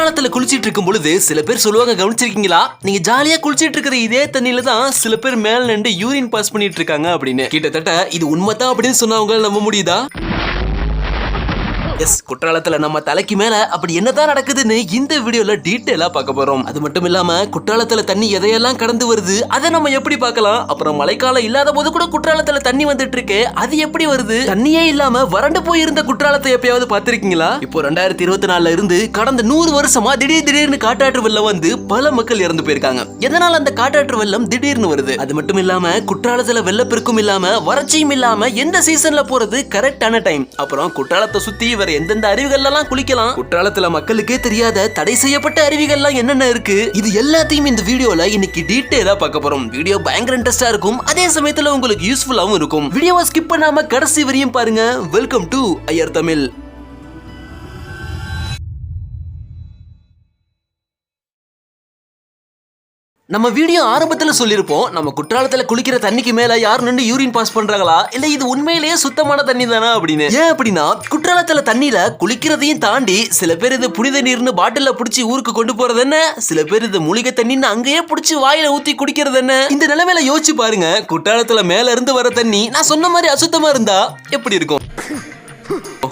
குளிர்காலத்துல குளிச்சிட்டு இருக்கும் பொழுது சில பேர் சொல்லுவாங்க கவனிச்சிருக்கீங்களா? நீங்க ஜாலியா குளிச்சிட்டு இருக்கிற இதே தண்ணியில தான் சில பேர் மேல நின்று யூரின் பாஸ் பண்ணிட்டு இருக்காங்க அப்படின்னு. கிட்டத்தட்ட இது உண்மைதான் அப்படின்னு சொன்னவங்க நம்ப முடியுதா? எஸ் குற்றாலத்துல நம்ம தலைக்கு மேல அப்படி என்னதான் நடக்குதுன்னு இந்த வீடியோல டீட்டெயிலா பார்க்க போறோம். அது மட்டும் இல்லாம குற்றாலத்துல தண்ணி எதையெல்லாம் கடந்து வருது அதை நம்ம எப்படி பார்க்கலாம்? அப்புறம் மழைக்காலம் இல்லாத போது கூட குற்றாலத்துல தண்ணி வந்துட்டு இருக்கு அது எப்படி வருது? தண்ணியே இல்லாம வறண்டு போயிருந்த குற்றாலத்தை எப்பயாவது பார்த்திருக்கீங்களா? இப்போ ரெண்டாயிரத்தி இருபத்தி நாலுல இருந்து கடந்த நூறு வருஷமா திடீர் திடீர்னு காட்டாற்று வெள்ளம் வந்து பல மக்கள் இறந்து போயிருக்காங்க. எதனால அந்த காட்டாற்று வெள்ளம் திடீர்னு வருது? அது மட்டும் இல்லாம குற்றாலத்துல வெள்ளப்பெருக்கும் இல்லாம வறட்சியும் இல்லாம எந்த சீசன்ல போறது கரெக்டான டைம் அப்புறம் குற்றாலத்தை சுத்தி வேற எந்தெந்த அருவிகள்லாம் குளிக்கலாம்? குற்றாலத்துல மக்களுக்கே தெரியாத தடை செய்யப்பட்ட அருவிகள்லாம் என்னென்ன இருக்கு? இது எல்லாத்தையும் இந்த வீடியோல இன்னைக்கு டீட்டெயிலா பார்க்க போறோம். வீடியோ பயங்கர இன்ட்ரெஸ்டா இருக்கும். அதே சமயத்துல உங்களுக்கு யூஸ்ஃபுல்லாவும் இருக்கும். வீடியோவை ஸ்கிப் பண்ணாம கடைசி வரையும் பாருங்க. Welcome to Iyer Tamil. நம்ம வீடியோ ஆரம்பத்தில் சொல்லியிருப்போம் நம்ம குற்றாலத்தில் குளிக்கிற தண்ணிக்கு மேல யார் நின்று யூரின் பாஸ் பண்றாங்களா? இல்ல இது உண்மையிலேயே சுத்தமான தண்ணி தானா அப்படின்னு? ஏன் அப்படின்னா குற்றாலத்தில் தண்ணியில குளிக்கிறதையும் தாண்டி சில பேர் இது புனித நீர்னு பாட்டில புடிச்சு ஊருக்கு கொண்டு போறது என்ன? சில பேர் இது மூலிகை தண்ணின்னு அங்கேயே புடிச்சு வாயில ஊத்தி குடிக்கிறது என்ன? இந்த நிலைமையில யோசிச்சு பாருங்க குற்றாலத்தில் மேல இருந்து வர தண்ணி நான் சொன்ன மாதிரி அசுத்தமா இருந்தா எப்படி இருக்கும்?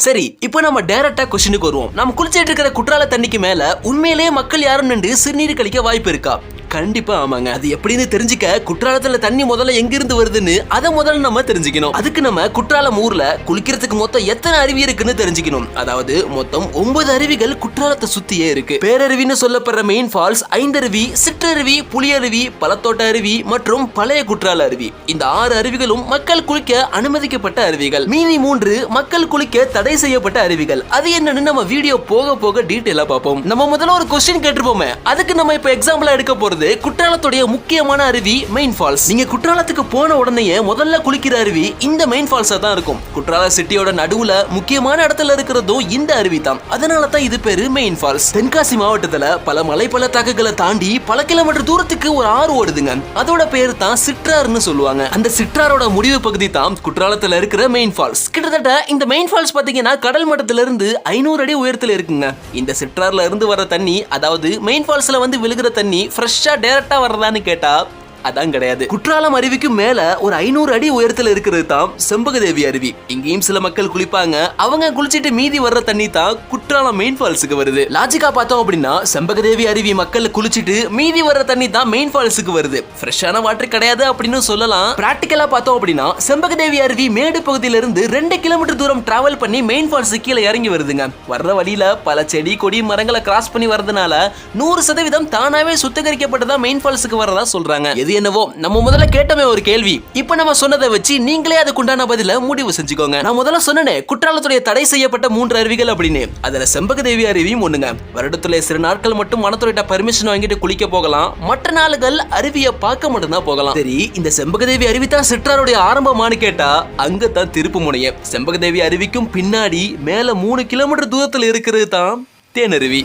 சரி இப்போ நம்ம டைரக்டா கொஸ்டினுக்கு வருவோம். நம்ம குளிச்சிட்டு இருக்கிற குற்றால தண்ணிக்கு மேல உண்மையிலேயே மக்கள் யாரும் நின்று சிறுநீர் கழிக்க வாய்ப்பு இருக்கா? கண்டிப்பா ஆமாங்க. அது எப்படின்னு தெரிஞ்சுக்க குற்றாலத்துல தண்ணி முதல்ல எங்க இருந்து வருதுன்னு அதை முதல்ல நம்ம தெரிஞ்சுக்கணும். அதுக்கு நம்ம குற்றாலம் ஊர்ல குளிக்கிறதுக்கு மொத்தம் எத்தனை அருவி இருக்குன்னு தெரிஞ்சுக்கணும். அதாவது மொத்தம் ஒன்பது அருவிகள் குற்றாலத்தை சுத்தியே இருக்கு. பேரருவின்னு சொல்லப்படுற மெயின் ஃபால்ஸ் ஐந்தருவி சிற்றருவி புலியருவி பழத்தோட்ட அருவி மற்றும் பழைய குற்றால அருவி. இந்த ஆறு அருவிகளும் மக்கள் குளிக்க அனுமதிக்கப்பட்ட அருவிகள். மீதி மூன்று மக்கள் குளிக்க தடை செய்யப்பட்ட அருவிகள். அது என்னன்னு நம்ம வீடியோ போக போக டீட்டெயிலா பார்ப்போம். நம்ம முதல்ல ஒரு கொஸ்டின் கேட்டிருப்போமே. அதுக்கு நம்ம இப்ப எக்ஸாம்பிளா எடுக்க போறது குற்றாலத்துடைய முக்கியமான அருவி மெயின் ஃபால்ஸ் நீங்க குற்றாலத்துக்கு போன உடனே முதல்ல குளிக்கிற அருவி இந்த மெயின் ஃபால்ஸா தான் இருக்கும். குற்றால சிட்டியோட நடுவுல முக்கியமான இடத்துல இருக்கிறதும் இந்த அருவி தான். அதனால தான் இது பேரு மெயின் ஃபால்ஸ் தென்காசி மாவட்டத்துல பல மலை பள்ளத்தாக்குகளை தாண்டி பல கிலோமீட்டர் தூரத்துக்கு ஒரு ஆறு ஓடுதுங்க. அதோட பேர் தான் சிற்றாறுன்னு சொல்லுவாங்க. அந்த சிற்றாரோட முடிவு பகுதி தான் குற்றாலத்துல இருக்கிற மெயின் ஃபால்ஸ் கிட்டத்தட்ட இந்த மெயின் ஃபால்ஸ் பாத்தீங்கன்னா கடல் மட்டத்துல இருந்து ஐநூறு அடி உயரத்துல இருக்குங்க. இந்த சிற்றாறுல இருந்து வர தண்ணி அதாவது மெயின் ஃபால்ஸ்ல வந்து விழுகிற தண்ணி ஃப்ரெஷ்ஷா டைரக்டா வர்றதான்னு கேட்டா அதான் கிடையாது. குற்றாலம் அருவிக்கு மேல ஒரு ஐநூறு அடி உயரத்துல இருக்கிறது தான் செம்பகதேவி அருவி. இங்கேயும் சில மக்கள் குளிப்பாங்க. அவங்க குளிச்சிட்டு மீதி வர்ற தண்ணி தான் குற்றாலம் மெயின் ஃபால்ஸுக்கு வருது. லாஜிக்கா பார்த்தோம் அப்படின்னா செம்பகதேவி அருவி மக்கள் குளிச்சிட்டு மீதி வர்ற தண்ணி தான் மெயின் ஃபால்ஸுக்கு வருது. ஃப்ரெஷ்ஷான வாட்டர் கிடையாது அப்படின்னு சொல்லலாம். பிராக்டிக்கலா பார்த்தோம் அப்படின்னா செம்பகதேவி அருவி மேடு பகுதியில இருந்து ரெண்டு கிலோமீட்டர் தூரம் டிராவல் பண்ணி மெயின் ஃபால்ஸ் கீழே இறங்கி வருதுங்க. வர்ற வழியில பல செடி கொடி மரங்களை கிராஸ் பண்ணி வரதுனால நூறு சதவீதம் தானாவே சுத்திகரிக்கப்பட்டதா மெயின் ஃபால்ஸுக்கு வரதா சொல்றாங்க. எது என்னவோ? நம்ம முதல்ல கேட்டமே ஒரு கேள்வி. இப்ப நம்ம சொன்னதை வச்சு நீங்களே அதுக்குண்டான பதில முடிவு செஞ்சுக்கோங்க. நான் முதல்ல சொன்னேனே குற்றாலத்துடைய தடை செய்யப்பட்ட மூன்று அருவிகள் அப்படின்னு. அதுல செம்பகதேவி அருவியும் ஒண்ணுங்க. வருடத்துல சில நாட்கள் மட்டும் மனத்துறையிட்ட பர்மிஷன் வாங்கிட்டு குளிக்க போகலாம். மற்ற நாளுகள் அருவியை பார்க்க மட்டும்தான் போகலாம். சரி இந்த செம்பகதேவி அருவி தான் சிற்றாருடைய ஆரம்பமானு கேட்டா அங்க தான் திருப்பு முனைய செம்பகதேவி அருவிக்கும் பின்னாடி மேல மூணு கிலோமீட்டர் தூரத்துல இருக்கிறது தான் தேனருவி.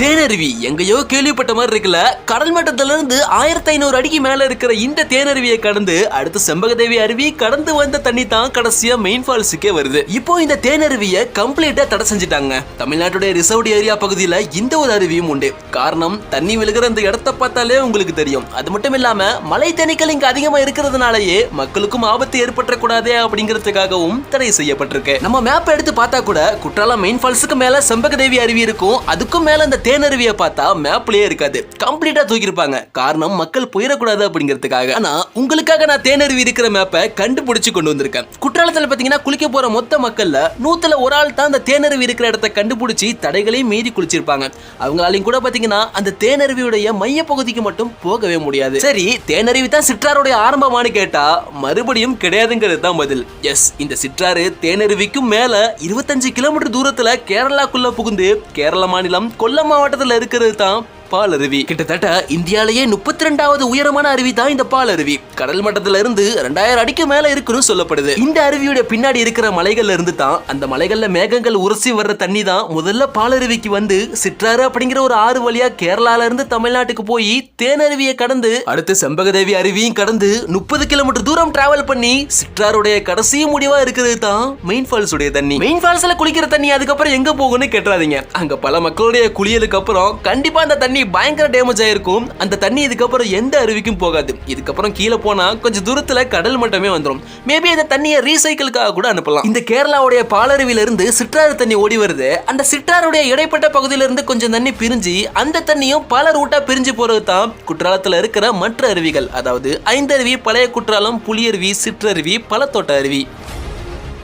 தேனருவி. எங்கேயோ கேள்விப்பட்ட மாதிரி இருக்குல்ல? கடல் மட்டத்துல இருந்து ஆயிரத்தி ஐநூறு அடிக்கு மேல இருக்கிற இந்த தேனருவியை கடந்து அடுத்து செம்பகதேவி அருவி கடந்து வந்த தண்ணி தான் கடைசியா மெயின் ஃபால்ஸுக்கே வருது. இப்போ இந்த தேனருவியை கம்ப்ளீட்டா தடை செஞ்சுட்டாங்க. தமிழ்நாட்டுடைய ரிசர்வ்டு ஏரியா பகுதியில இந்த ஒரு அருவியும் உண்டு. காரணம் தண்ணி விழுகிற இந்த இடத்த பார்த்தாலே உங்களுக்கு தெரியும். அது மட்டும் இல்லாம மலை தேனீக்கள் இங்க அதிகமா இருக்கிறதுனாலயே மக்களுக்கும் ஆபத்து ஏற்பட்டக்கூடாதே அப்படிங்கிறதுக்காகவும் தடை செய்யப்பட்டிருக்கு. நம்ம மேப் எடுத்து பார்த்தா கூட குற்றாலம் மெயின் ஃபால்ஸுக்கு மேல செம்பகதேவி அருவி இருக்கும். அதுக்கும் மேல இந்த தேனருவியை பார்த்தா மேப்லயே இருக்காது. கம்ப்ளீட்டா தூக்கியிருப்பாங்க. காரணம் மக்கள் போயிடக்கூடாது அப்படிங்கிறதுக்காக. ஆனா உங்களுக்காக நான் தேனருவி இருக்கிற மேப்பை கண்டுபிடிச்சு கொண்டு வந்திருக்கேன். குற்றாலத்தில் பாத்தீங்கன்னா குளிக்க போற மொத்த மக்கள்ல நூத்துல ஒரு ஆள் தான் அந்த தேனருவி இருக்கிற இடத்த கண்டுபிடிச்சி தடைகளையும் மீறி குளிச்சிருப்பாங்க. அவங்களாலையும் கூட பாத்தீங்கன்னா அந்த தேனருவியுடைய மைய பகுதிக்கு மட்டும் போகவே முடியாது. சரி தேனருவி தான் சிற்றாருடைய ஆரம்பமானு கேட்டா மறுபடியும் கிடையாதுங்கிறது தான் பதில். எஸ் இந்த சிற்றாறு தேனருவிக்கும் மேல இருபத்தஞ்சு கிலோமீட்டர் தூரத்துல கேரளாக்குள்ள புகுந்து கேரள மாநிலம் கொல்லம் மாவட்டத்தில் இருக்கிறது தான் பால் அருவி கிட்டத்தட்ட இந்தியாலேயே முப்பத்தி ரெண்டாவது உயரமான அருவி தான் இந்த பால் அருவி கடல் மட்டத்துல இருந்து ரெண்டாயிரம் அடிக்கு மேல இருக்குன்னு சொல்லப்படுது. இந்த அருவியோட பின்னாடி இருக்கிற மலைகள்ல இருந்து தான் அந்த மலைகள்ல மேகங்கள் உரசி வர்ற தண்ணி தான் முதல்ல பாலருவிக்கு வந்து சிற்றாறு அப்படிங்கிற ஒரு ஆறு வழியா கேரளால இருந்து தமிழ்நாட்டுக்கு போய் தேனருவியை கடந்து அடுத்து செம்பகதேவி அருவியும் கடந்து முப்பது கிலோமீட்டர் தூரம் டிராவல் பண்ணி சிற்றாருடைய கடைசி முடிவா இருக்கிறது தான் மெயின் ஃபால்ஸ் உடைய தண்ணி. மெயின் ஃபால்ஸ்ல குளிக்கிற தண்ணி அதுக்கப்புறம் எங்க போகும்னு கேட்டுறாதீங்க. அங்க பல மக்களுடைய குளியலுக்கு அப்புறம் கண்டிப்பா அந்த தண்ணி பயங்கர டேமேஜ் ஆயிருக்கும். அந்த தண்ணி இதுக்கப்புறம் எந்த அருவிக்கும் போகாது. இதுக்கப்புறம் கீழே போனா கொஞ்சம் தூரத்துல கடல் மட்டமே வந்துடும் மேபி அந்த தண்ணியை ரீசைக்கிளுக்காக கூட அனுப்பலாம். இந்த கேரளாவுடைய பாலருவில இருந்து சிற்றாறு தண்ணி ஓடி வருது. அந்த சிற்றாருடைய இடைப்பட்ட பகுதியில இருந்து கொஞ்சம் தண்ணி பிரிஞ்சு அந்த தண்ணியும் பல ரூட்டா பிரிஞ்சு போறது தான் குற்றாலத்துல இருக்கிற மற்ற அருவிகள். அதாவது ஐந்தருவி பழைய குற்றாலம் புலியருவி சிற்றருவி பழத்தோட்ட அருவி.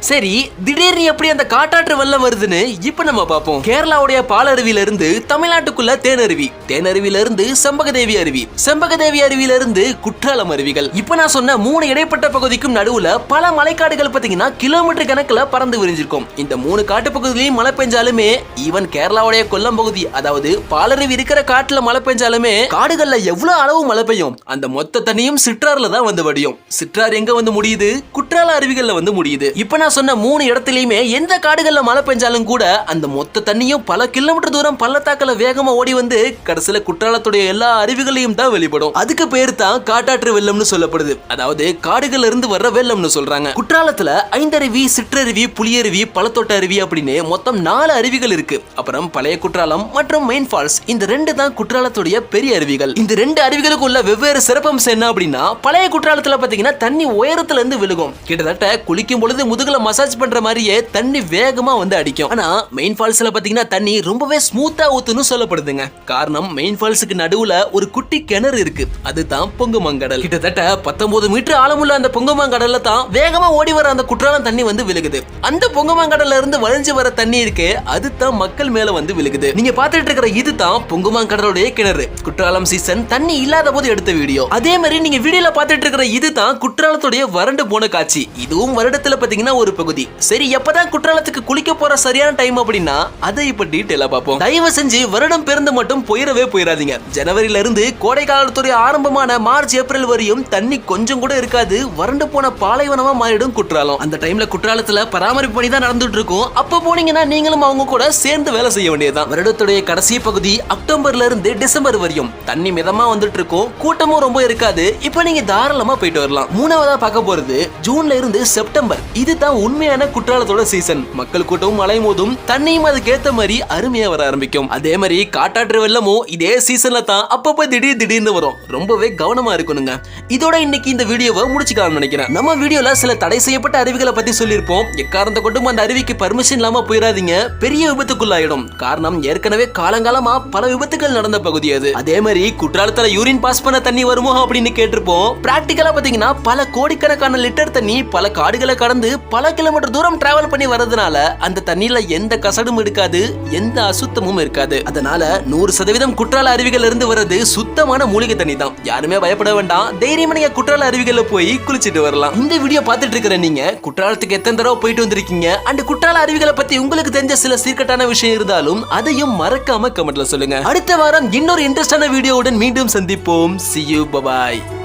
சரி திடீர்னு எப்படி அந்த காட்டாற்று வெள்ளம் வருதுன்னு இப்ப நம்ம பார்ப்போம். கேரளாவுடைய பாலருவில இருந்து தமிழ்நாட்டுக்குள்ள தேனருவி. தேனருவில இருந்து செம்பகதேவி அருவி. செம்பகதேவி அருவியில இருந்து குற்றாலம் அருவிகள். இப்ப நான் சொன்ன மூணு இடைப்பட்ட பகுதிக்கும் நடுவுல பல மலைக்காடுகள் பாத்தீங்கன்னா கிலோமீட்டர் கணக்குல பறந்து விரிஞ்சிருக்கும். இந்த மூணு காட்டு பகுதியிலையும் மழை பெஞ்சாலுமே ஈவன் கேரளாவுடைய கொல்லம் பகுதி அதாவது பாலருவி இருக்கிற காட்டுல மழை பெஞ்சாலுமே காடுகள்ல எவ்வளவு அளவு மழை பெய்யும்? அந்த மொத்த தண்ணியும் சிற்றாறுல தான் வந்து வடியும். சிற்றாறு எங்க வந்து முடியுது? குற்றால அருவிகள்ல வந்து முடியுது. இப்ப நான் சொன்ன மூணு இடத்துலையுமே எந்த காடுகள்ல மழை பெஞ்சாலும் கூட அந்த மொத்த தண்ணியும் பல கிலோமீட்டர் தூரம் பள்ளத்தாக்கில் வேகமாக ஓடி வந்து கடைசியில் குற்றாலத்துடைய எல்லா அருவிகளையும் தான் வெளிப்படும். அதுக்கு பேர் தான் காட்டாற்று வெள்ளம்னு சொல்லப்படுது. அதாவது காடுகள்ல இருந்து வர்ற வெள்ளம்னு சொல்றாங்க. குற்றாலத்துல ஐந்தருவி சிற்றருவி புளியருவி பழத்தோட்ட அருவி அப்படின்னு மொத்தம் நாலு அருவிகள் இருக்கு. அப்புறம் பழைய குற்றாலம் மற்றும் மெயின் ஃபால்ஸ் இந்த ரெண்டு தான் குற்றாலத்துடைய பெரிய அருவிகள். இந்த ரெண்டு அருவிகளுக்கு உள்ள வெவ்வேறு சிறப்பம்சம் என்ன அப்படின்னா பழைய குற்றாலத்துல பாத்தீங்கன்னா தண்ணி உயரத்துல இருந்து விழுகும். கிட்டத்தட்ட குளிக்கும் பொழுது முதுகுல மசாஜ் பண்ற மாதிரியே தண்ணி வேகமா வந்து அடிக்கும். ஆனா மெயின் ஃபால்ஸ்ல பாத்தீங்கன்னா தண்ணி ரொம்பவே ஸ்மூத்தா ஊத்துன்னு சொல்லப்படுதுங்க. காரணம் மெயின் ஃபால்ஸுக்கு நடுவுல ஒரு குட்டி கிணறு இருக்கு. அதுதான் பொங்குமங்கடல் கிட்டத்தட்ட பத்தொன்பது மீட்டர் ஆழமுள்ள அந்த பொங்குமங்கடல்ல தான் வேகமா ஓடி வர அந்த குற்றாலம் தண்ணி வந்து விழுகுது. அந்த பொங்குமங்கடல்ல இருந்து வளைஞ்சு வர தண்ணி இருக்கு அதுதான் மக்கள் மேல வந்து விழுகுது. நீங்க பாத்துட்டு இருக்கிற இதுதான் பொங்குமாங்கடலுடைய கிணறு. குற்றாலம் சீசன் தண்ணி இல்லாத போது எடுத்த வீடியோ. அதே மாதிரி நீங்க வீடியோல பாத்துட்டு இருக்கிற இதுதான் குற்றாலத்துடைய வறண்டு போன காட்சி. இதுவும் வருடத்துல பாத்தீங்கன்னா ஒரு பகுதி. சரி எப்பதான் குற்றாலத்துக்கு குளிக்க போற சரியான டைம் அப்படின்னா அதை இப்ப டீட்டெயிலா பார்ப்போம். தயவு செஞ்சு வருடம் பிறந்து மட்டும் போயிடவே போயிடாதீங்க ஜனவரியில இருந்து கோடை காலத்துடைய ஆரம்பமான மார்ச் ஏப்ரல் வரையும் தண்ணி கொஞ்சம் கூட இருக்காது. வறண்டு போன பாலைவனமா மாறிடும் குற்றாலம். அந்த டைம்ல குற்றாலத்துல பராமரிப்பு பணி தான் நடந்துட்டு இருக்கும். அப்ப போனீங்கன்னா நீங்களும் அவங்க கூட சேர்ந்து வேலை செய்ய வேண்டியதுதான். வருடத்துடைய கடைசி பகுதி அக்டோபர்ல இருந்து டிசம்பர் வரையும். தண்ணி மிதமா வந்துட்டு இருக்கும். கூட்டமும் ரொம்ப இருக்காது. இப்ப நீங்க தாராளமா போயிட்டு வரலாம். மூணாவதா பார்க்க போறது ஜூன்ல இருந்து செப்டம்பர். இதுதான் உண்மையான குற்றாலத்தோட சீசன் மக்கள் கூட்டமும் மழை மோதும் தண்ணியும் அதுக்கேத்த மாதிரி அருமையா வர ஆரம்பிக்கும். அதே மாதிரி காட்டாற்று வெள்ளமும் இதே சீசன்ல தான் அப்பப்போ திடீர் திடீர்னு வரும். ரொம்பவே கவனமா இருக்கணுங்க. இதோட இன்னைக்கு இந்த வீடியோவை முடிச்சுக்கலாம்னு நினைக்கிறேன். நம்ம வீடியோல சில தடை செய்யப்பட்ட அருவிகளை பத்தி சொல்லியிருப்போம். எக்காரணத்தை கொண்டும் அந்த அருவிக்கு பர்மிஷன் இல்லாம போயிடாதீங்க. பெரிய விபத்துக்குள்ளாயிடும். காரணம் ஏற்கனவே காலங்காலமா பல விபத்துகள் நடந்த பகுதி அது. அதே மாதிரி குற்றாலத்துல யூரின் பாஸ் பண்ண தண்ணி வருமோ அப்படின்னு கேட்டிருப்போம். பிராக்டிக்கலா பாத்தீங்கன்னா பல கோடிக்கணக்கான லிட்டர் தண்ணி பல காடுகளை கடந்து பல கிலோமீட்டர் தூரம் டிராவல் பண்ணி வர்றதுனால அந்த தண்ணியில எந்த கசடும் இருக்காது எந்த அசுத்தமும் இருக்காது. அதனால நூறு சதவீதம் குற்றால அருவிகள் இருந்து வர்றது சுத்தமான மூலிகை தண்ணி தான். யாருமே பயப்பட வேண்டாம். தைரியமா நீங்க குற்றால அருவிகள்ல போய் குளிச்சிட்டு வரலாம். இந்த வீடியோ பார்த்துட்டு இருக்கிற நீங்க குற்றாலத்துக்கு எத்தனை தடவை போயிட்டு வந்திருக்கீங்க? அண்ட் குற்றால அருவிகளை பத்தி உங்களுக்கு தெரிஞ்ச சில சீர்கட்டான விஷயம் இருந்தாலும் அதையும் மறக்காம கமெண்ட்ல சொல்லுங்க. அடுத்த வாரம் இன்னொரு இன்ட்ரெஸ்டான வீடியோவுடன் மீண்டும் சந்திப்போம். C you bye bye